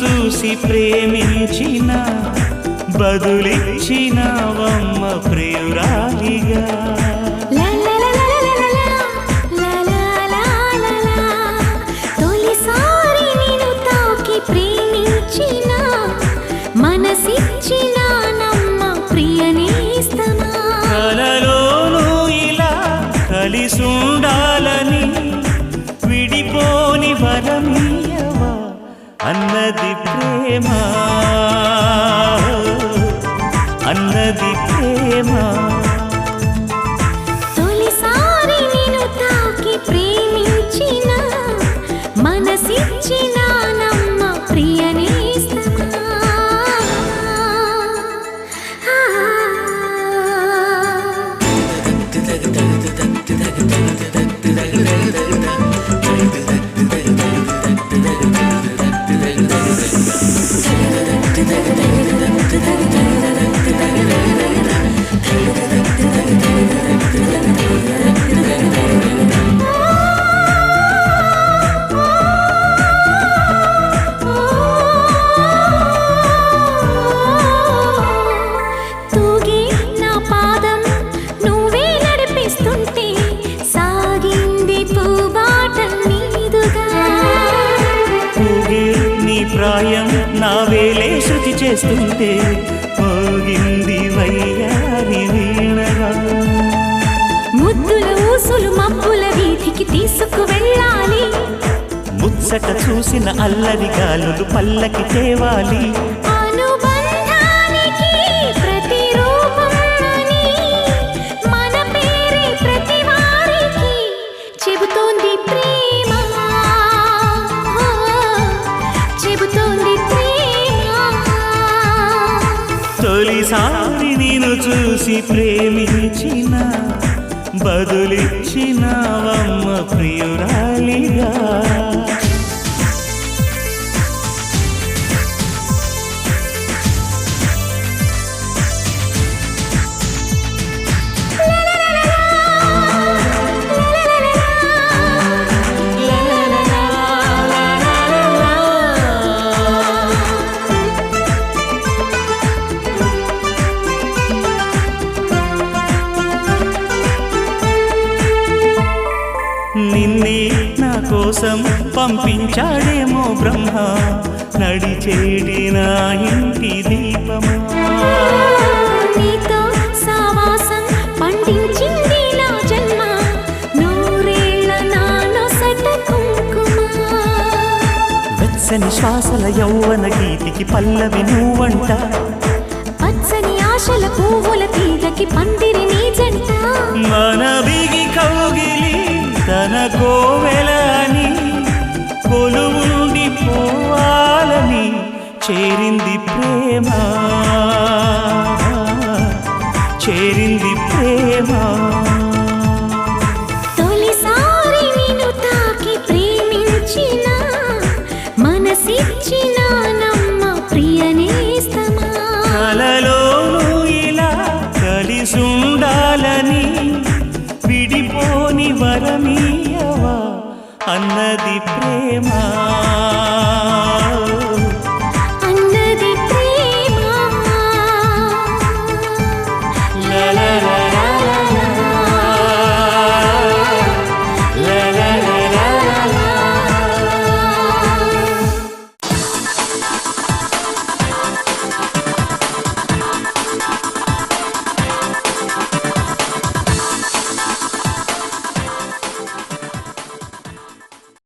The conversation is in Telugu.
చూసి ప్రేమించిన బదులిచ్చిన వమ్మ ప్రియురాలిగా. Fatima ప్రాయం నా వేలే శృతి చేస్తుంటే మోగింది వయ్యారి వీణగా. ముద్దుల ఊసులు మబ్బుల వీధికి తీసుకు వెళ్ళాలి. ముచ్చట చూసిన అల్లరి గాలులు పల్లకి తేవాలి. తొలిసారి నేను చూసి ప్రేమించిన బదులిచ్చినావమ్మ ప్రియురాలిగా. కోసం పంపించాడేమో బ్రహ్మ. నడిచేడి నా ఇంటి దీపమా. సావాసం పండించింది నా జన్మ. నూరేళ్ళ నాలో సట కుంకుమ. వెచ్చని శ్వాసల యౌవన గీతికి పల్లవి నువ్వంట. పచ్చని ఆశల పువ్వుల తీగకి పందిరి నీ జంట. మన బిగి కౌగిలి తన కోవెలని చేరింది ప్రేమ. చేరింది ప్రేమ. తొలిసారి నిన్ను తాకి ప్రేమించిన మనసిచ్చిన నమ్మ ప్రియ నేస్తమా కలలోనూ ఇలా కలిసుండాలని విడిపోని వరమీయవా? అన్నది ప్రేమ.